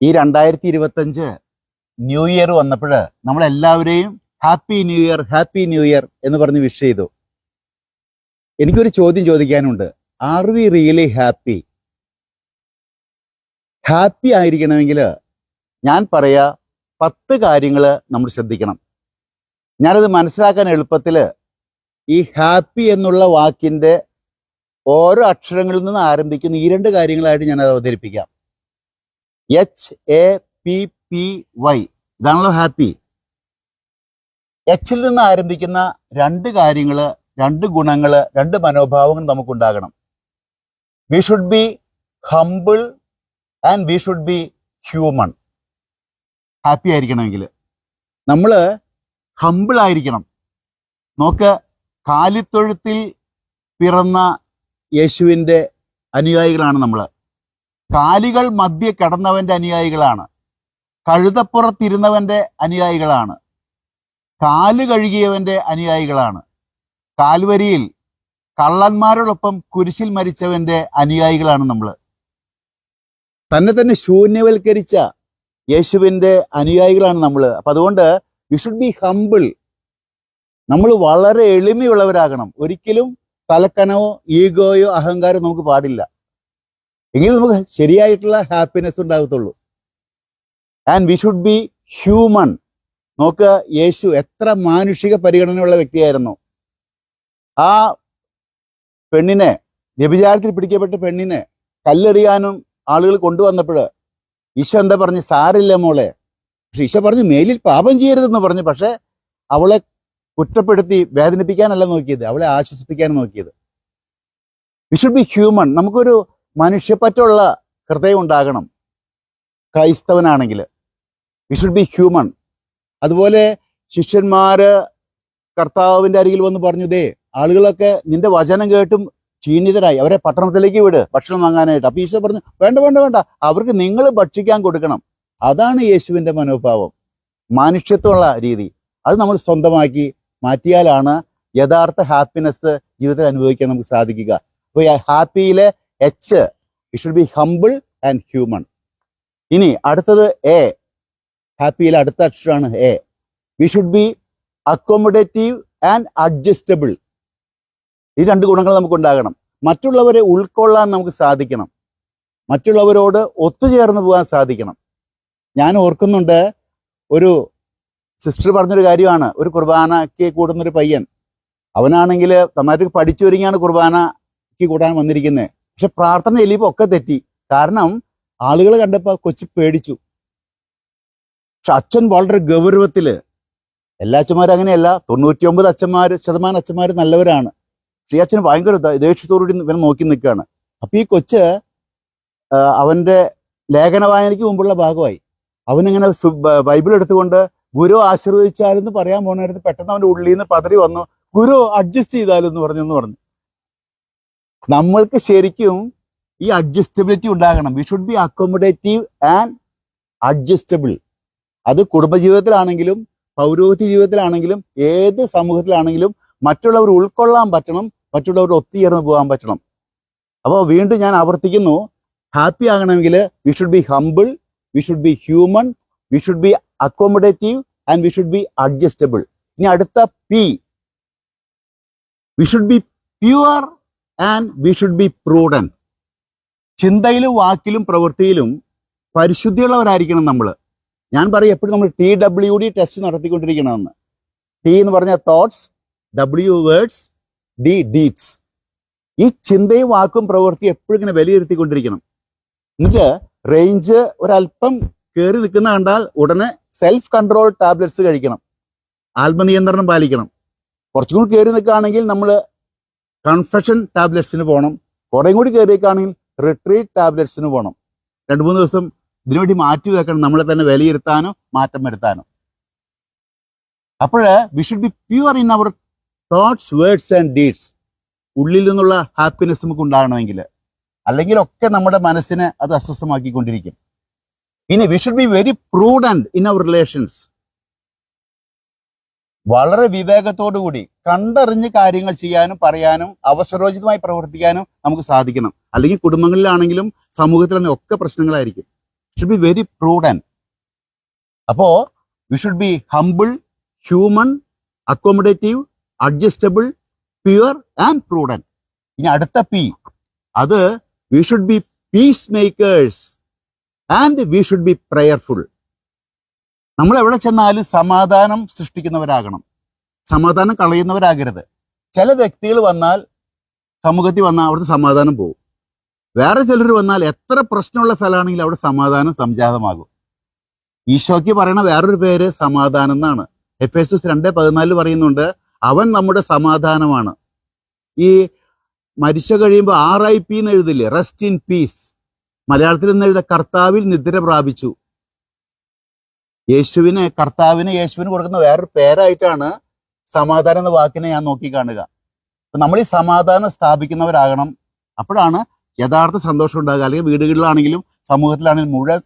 ഈ രണ്ടായിരത്തി ഇരുപത്തഞ്ച് ന്യൂ ഇയർ വന്നപ്പോൾ നമ്മളെല്ലാവരെയും happy new year happy new year എന്ന് പറഞ്ഞ് വിഷ് ചെയ്തു. എനിക്കൊരു ചോദ്യം ചോദിക്കാനുണ്ട്. Are we really happy happy ആയിരിക്കണമെങ്കിൽ ഞാൻ പറയാ പത്ത് കാര്യങ്ങൾ നമ്മൾ ശ്രദ്ധിക്കണം. ഞാനത് മനസ്സിലാക്കാൻ എളുപ്പത്തിൽ ഈ ഹാപ്പി എന്നുള്ള വാക്കിന്റെ ഓരോ അക്ഷരങ്ങളിൽ നിന്ന് ആരംഭിക്കുന്ന ഈ രണ്ട് കാര്യങ്ങളായിട്ട് ഞാനത് അവതരിപ്പിക്കാം. H A P P Y ഇതാണല്ലോ ഹാപ്പി എച്ചിൽ നിന്ന് ആരംഭിക്കുന്ന രണ്ട് കാര്യങ്ങൾ രണ്ട് ഗുണങ്ങൾ രണ്ട് മനോഭാവങ്ങൾ നമുക്കുണ്ടാകണം. We should be humble and we should be human happy ആയിരിക്കണമെങ്കിൽ. നമ്മൾ ഹംബിൾ ആയിരിക്കണം. നോക്ക് കാലിത്തൊഴുത്തിൽ പിറന്ന യേശുവിന്റെ അനുയായികളാണ് നമ്മൾ കാലികൾ മധ്യ കിടന്നവന്റെ അനുയായികളാണ്. കഴുതപ്പുറത്തിരുന്നവന്റെ അനുയായികളാണ്. കാൽ കഴുകിയവന്റെ അനുയായികളാണ്. കാൽവരിയിൽ കള്ളന്മാരോടൊപ്പം കുരിശിൽ മരിച്ചവന്റെ അനുയായികളാണ് നമ്മൾ തന്നെ തന്നെ ശൂന്യവൽക്കരിച്ച യേശുവിന്റെ അനുയായികളാണ് നമ്മൾ അപ്പൊ അതുകൊണ്ട് യു ഷുഡ് ബി ഹംബിൾ നമ്മൾ വളരെ എളിമയുള്ളവരാകണം. ഒരിക്കലും തലക്കനവോ ഈഗോയോ അഹങ്കാരോ നമുക്ക് പാടില്ല. എങ്കിൽ നമുക്ക് ശരിയായിട്ടുള്ള happiness ഉണ്ടാകത്തുള്ളൂ. And we should be human നോക്കുക യേശു എത്ര മാനുഷിക പരിഗണനയുള്ള വ്യക്തിയായിരുന്നു. ആ പെണ്ണിനെ വ്യഭിചാരത്തിൽ പിടിക്കപ്പെട്ട പെണ്ണിനെ കല്ലെറിയാനും ആളുകൾ കൊണ്ടുവന്നപ്പോൾ ഈശോ എന്താ പറഞ്ഞു സാരില്ല മോളെ. പക്ഷെ ഈശോ പറഞ്ഞു മേലിൽ പാപം ചെയ്യരുതെന്ന് പറഞ്ഞു. പക്ഷെ അവളെ കുറ്റപ്പെടുത്തി വേദനിപ്പിക്കാനല്ല നോക്കിയത്. അവളെ ആശ്വസിപ്പിക്കാനും നോക്കിയത്. വി ഷുഡ് ബി ഹ്യൂമൺ നമുക്കൊരു മനുഷ്യപ്പറ്റുള്ള ഹൃദയം ഉണ്ടാകണം. ക്രൈസ്തവനാണെങ്കിൽ. വി ഷുഡ് ബി ഹ്യൂമൺ അതുപോലെ ശിഷ്യന്മാര് കർത്താവിന്റെ അരികിൽ വന്ന് പറഞ്ഞു ദേ ആളുകളൊക്കെ നിന്റെ വചനം കേട്ടും ക്ഷീണിതരായി. അവരെ പട്ടണത്തിലേക്ക് വിട് ഭക്ഷണം വാങ്ങാനായിട്ട്. അപ്പൊ ഈശോ പറഞ്ഞു വേണ്ട വേണ്ട വേണ്ട. അവർക്ക് നിങ്ങൾ ഭക്ഷിക്കാൻ കൊടുക്കണം. അതാണ് യേശുവിന്റെ മനോഭാവം. മനുഷ്യത്വമുള്ള രീതി. അത് നമ്മൾ സ്വന്തമാക്കി മാറ്റിയാലാണ് യഥാർത്ഥ ഹാപ്പിനെസ് ജീവിതത്തിൽ അനുഭവിക്കാൻ നമുക്ക് സാധിക്കുക. അപ്പോൾ ഹാപ്പിയിലെ H it should be humble and human ഇനി അടുത്തത് എ ഹാപ്പിയിലെ അടുത്ത അക്ഷരമാണ് A we should be accommodative and adjustable ഈ രണ്ട് ഗുണങ്ങൾ നമുക്ക് ഉണ്ടാകണം. മറ്റുള്ളവരെ ഉൾക്കൊള്ളാൻ നമുക്ക് സാധിക്കണം. മറ്റുള്ളവരോട് ഒത്തുചേർന്ന് പോകാൻ സാധിക്കണം. ഞാൻ ഓർക്കുന്നുണ്ട് ഒരു സിസ്റ്റർ പറഞ്ഞൊരു കാര്യമാണ്. ഒരു കുർബാനയ്ക്ക് കൂടുന്നൊരു പയ്യൻ. അവനാണെങ്കിൽ നന്നായിട്ട് പഠിച്ചു ഒരുങ്ങിയാണ് കുർബാനയ്ക്ക് കൂടാൻ വന്നിരിക്കുന്നത് പക്ഷെ പ്രാർത്ഥന എലിയപ്പോൾ ഒക്കെ തെറ്റി. കാരണം ആളുകൾ കണ്ടപ്പോൾ കൊച്ചു പേടിച്ചു. പക്ഷെ അച്ഛൻ വളരെ ഗൗരവത്തിൽ എല്ലാ അച്ഛന്മാരും അങ്ങനെയല്ല തൊണ്ണൂറ്റി ഒമ്പത് അച്ഛന്മാര് ശതമാനം അച്ഛന്മാർ നല്ലവരാണ്. പക്ഷേ അച്ഛന് ഭയങ്കര ദേഷ്യത്തോടുകൂടി ഇവനെ നോക്കി നിൽക്കുകയാണ്. അപ്പൊ ഈ കൊച്ച് അവന്റെ ലേഖന വായനയ്ക്ക് മുമ്പുള്ള ഭാഗമായി. അവനിങ്ങനെ ബൈബിൾ എടുത്തുകൊണ്ട് ഗുരു ആശീർവദിച്ചാലെന്ന് പറയാൻ പോണായിരുന്നു പെട്ടെന്ന് അവന്റെ ഉള്ളിൽ നിന്ന് പതറി വന്നു ഗുരു അഡ്ജസ്റ്റ് ചെയ്താലെന്ന് പറഞ്ഞു എന്ന് പറഞ്ഞു. നമ്മൾക്ക് ശരിക്കും ഈ അഡ്ജസ്റ്റബിലിറ്റി ഉണ്ടാകണം. We should be accommodative and adjustable അത് കുടുംബജീവിതത്തിലാണെങ്കിലും പൗരോഹിത്യ ജീവിതത്തിലാണെങ്കിലും ഏത് സമൂഹത്തിലാണെങ്കിലും മറ്റുള്ളവർ ഉൾക്കൊള്ളാൻ പറ്റണം മറ്റുള്ളവർ ഒത്തുചേർന്ന് പോകാൻ പറ്റണം. അപ്പോൾ വീണ്ടും ഞാൻ ആവർത്തിക്കുന്നു ഹാപ്പി ആകണമെങ്കിൽ we should be humble we should be human we should be accommodative and we should be adjustable ഇനി അടുത്ത P we should be pure and we should be prudent ചിന്തയിലും വാക്കിലും പ്രവൃത്തിയിലും പരിശുദ്ധിയുള്ളവരായിരിക്കണം നമ്മൾ ഞാൻ പറയും എപ്പോഴും നമ്മൾ ടി ഡബ്ല്യു ഡി ടെസ്റ്റ് നടത്തിക്കൊണ്ടിരിക്കണമെന്ന്. ടി എന്ന് പറഞ്ഞ thoughts W words D deeds ഈ ചിന്തയും വാക്കും പ്രവൃത്തി എപ്പോഴും ഇങ്ങനെ വിലയിരുത്തിക്കൊണ്ടിരിക്കണം. എന്നിട്ട് റേഞ്ച് ഒരല്പം കയറി നിൽക്കുന്ന കണ്ടാൽ ഉടനെ സെൽഫ് കൺട്രോൾ ടാബ്ലറ്റ്സ് കഴിക്കണം. ആത്മനിയന്ത്രണം പാലിക്കണം. കുറച്ചും കൂടി കയറി നിൽക്കുകയാണെങ്കിൽ നമ്മൾ കൺഫെഷൻ ടാബ്ലറ്റ്സിന് പോകണം കുറേയും കൂടി കയറിയേക്കാണെങ്കിൽ റിട്രീറ്റ് ടാബ്ലറ്റ്സിന് പോകണം രണ്ട് മൂന്ന് ദിവസം ഇതിനുവേണ്ടി മാറ്റി വെക്കണം. നമ്മളെ തന്നെ വിലയിരുത്താനോ മാറ്റം വരുത്താനോ. അപ്പോൾ we should be pure in our thoughts words and deeds ഉള്ളിൽ നിന്നുള്ള ഹാപ്പിനെസ് നമുക്ക് ഉണ്ടാകണമെങ്കിൽ. അല്ലെങ്കിൽ ഒക്കെ നമ്മുടെ മനസ്സിനെ അത് അസ്വസ്ഥമാക്കിക്കൊണ്ടിരിക്കും. ഇനി we should be very prudent in our relations വളരെ വിവേകത്തോടു കൂടി കണ്ടറിഞ്ഞ് കാര്യങ്ങൾ ചെയ്യാനും പറയാനും അവസരോചിതമായി പ്രവർത്തിക്കാനും നമുക്ക് സാധിക്കണം. അല്ലെങ്കിൽ കുടുംബങ്ങളിലാണെങ്കിലും സമൂഹത്തിലാണെങ്കിലും ഒക്കെ പ്രശ്നങ്ങളായിരിക്കും. ഷുഡ് ബി വെരി പ്രൂഡൻ അപ്പോ we should be humble human accommodative adjustable pure and prudent ഇനി അടുത്ത പി അത് we should be peacemakers and we should be prayerful നമ്മൾ എവിടെ ചെന്നാലും സമാധാനം സൃഷ്ടിക്കുന്നവരാകണം. സമാധാനം കളയുന്നവരാകരുത്. ചില വ്യക്തികൾ വന്നാൽ സമൂഹത്തിൽ വന്നാൽ അവിടുത്തെ സമാധാനം പോകും. വേറെ ചിലർ വന്നാൽ എത്ര പ്രശ്നമുള്ള സ്ഥലമാണെങ്കിലും അവിടെ സമാധാനം സംജാതമാകും. ഈശോയ്ക്ക് പറയണ വേറൊരു പേര് സമാധാനം എന്നാണ്. എഫ് എസ് എസ് രണ്ട് പതിനാലിൽ പറയുന്നുണ്ട് അവൻ നമ്മുടെ സമാധാനമാണ്. ഈ മരിച്ച കഴിയുമ്പോൾ ആർ ഐ പി എന്ന് എഴുതില്ലേ? റെസ്റ്റ് ഇൻ പീസ് മലയാളത്തിൽ നിന്ന് എഴുത കർത്താവിൽ നിദ്ര പ്രാപിച്ചു. യേശുവിന് കർത്താവിന് യേശുവിന് കൊടുക്കുന്ന വേറൊരു പേരായിട്ടാണ് സമാധാനം എന്ന വാക്കിനെ ഞാൻ നോക്കി കാണുക. അപ്പൊ നമ്മൾ ഈ സമാധാനം സ്ഥാപിക്കുന്നവരാകണം. അപ്പോഴാണ് യഥാർത്ഥ സന്തോഷം ഉണ്ടാകുക. അല്ലെങ്കിൽ വീടുകളിലാണെങ്കിലും സമൂഹത്തിലാണെങ്കിലും മുഴുവൻ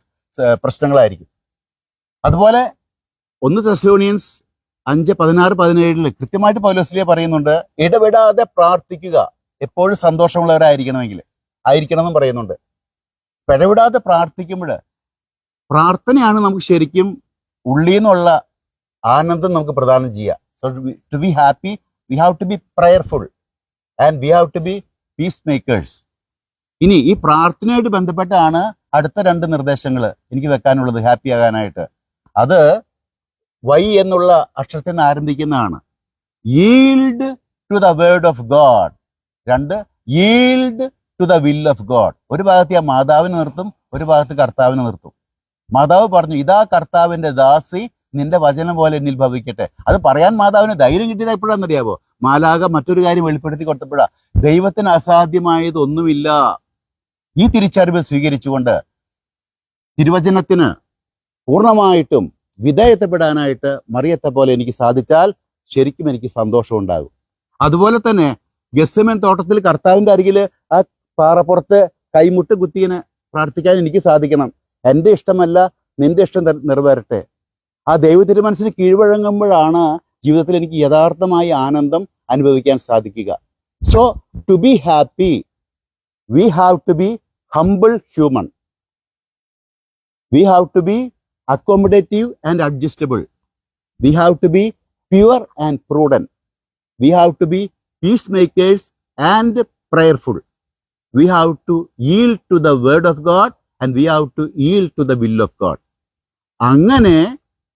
പ്രശ്നങ്ങളായിരിക്കും. അതുപോലെ ഒന്ന് തെസ്ലോണിയൻസ് അഞ്ച് പതിനാറ് പതിനേഴിൽ കൃത്യമായിട്ട് പൗലോസ്ലിയ പറയുന്നുണ്ട് ഇടപെടാതെ പ്രാർത്ഥിക്കുക. എപ്പോഴും സന്തോഷമുള്ളവരായിരിക്കണമെങ്കിൽ ആയിരിക്കണം എന്നും പറയുന്നുണ്ട്. പിഴവിടാതെ പ്രാർത്ഥിക്കുമ്പോൾ പ്രാർത്ഥനയാണ് നമുക്ക് ശരിക്കും ഉള്ളിൽ നിന്നുള്ള ആനന്ദം നമുക്ക് പ്രദാനം ചെയ്യാം. So to be happy we have to be prayerful and we have to be peacemakers ഇനി ഈ പ്രാർത്ഥനയായിട്ട് ബന്ധപ്പെട്ടാണ് അടുത്ത രണ്ട് നിർദ്ദേശങ്ങൾ എനിക്ക് വെക്കാനുള്ളത് ഹാപ്പി ആകാനായിട്ട്. അത് വൈ എന്നുള്ള അക്ഷരത്തിൽ നിന്ന് ആരംഭിക്കുന്നതാണ്. Yield to the word of God രണ്ട് yield to the will of God ഒരു ഭാഗത്ത് ഞാൻ മാതാവിനെ നിർത്തും ഒരു ഭാഗത്ത് കർത്താവിനെ നിർത്തും. മാതാവ് പറഞ്ഞു ഇതാ കർത്താവിന്റെ ദാസി നിന്റെ വചനം പോലെ എന്നിൽ ഭവിക്കട്ടെ. അത് പറയാൻ മാതാവിന് ധൈര്യം കിട്ടിയത് എപ്പോഴാണെന്നറിയാവോ? മാലാക മറ്റൊരു കാര്യം വെളിപ്പെടുത്തി കൊടുത്തപ്പോഴാ ദൈവത്തിന് അസാധ്യമായത് ഒന്നുമില്ല ഈ തിരിച്ചറിവ് സ്വീകരിച്ചുകൊണ്ട് തിരുവചനത്തിന് പൂർണമായിട്ടും വിധേയത്തപ്പെടാനായിട്ട് മറിയത്തെ പോലെ എനിക്ക് സാധിച്ചാൽ ശരിക്കും എനിക്ക് സന്തോഷം ഉണ്ടാകും. അതുപോലെ തന്നെ ഗസ്സമൻ തോട്ടത്തിൽ കർത്താവിന്റെ അരികിൽ ആ പാറപ്പുറത്ത് കൈമുട്ട് കുത്തിയെ പ്രാർത്ഥിക്കാൻ എനിക്ക് സാധിക്കണം. എന്റെ ഇഷ്ടമല്ല നിന്റെ ഇഷ്ടം നിറവേറട്ടെ. ആ ദൈവ മനസ്സിന് കീഴ്വഴങ്ങുമ്പോഴാണ് ജീവിതത്തിൽ എനിക്ക് യഥാർത്ഥമായി ആനന്ദം അനുഭവിക്കാൻ സാധിക്കുക. So to be happy we have to be humble human we have to be accommodative and adjustable we have to be pure and prudent we have to be peace makers and prayerful we have to yield to the word of God and we have to yield to the will of God അങ്ങനെ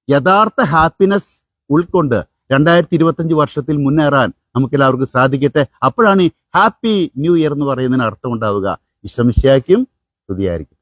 യഥാർത്ഥ happiness ഉൾക്കൊണ്ട് രണ്ടായിരത്തി ഇരുപത്തഞ്ച് വർഷത്തിൽ മുന്നേറാൻ നമുക്ക് എല്ലാവർക്കും സാധിക്കട്ടെ. അപ്പോഴാണ് ഈ ഹാപ്പി ന്യൂ ഇയർ എന്ന് പറയുന്നതിന് അർത്ഥം ഉണ്ടാവുക ഇഷ്ടമിശയാക്കും സ്തുതിയായിരിക്കും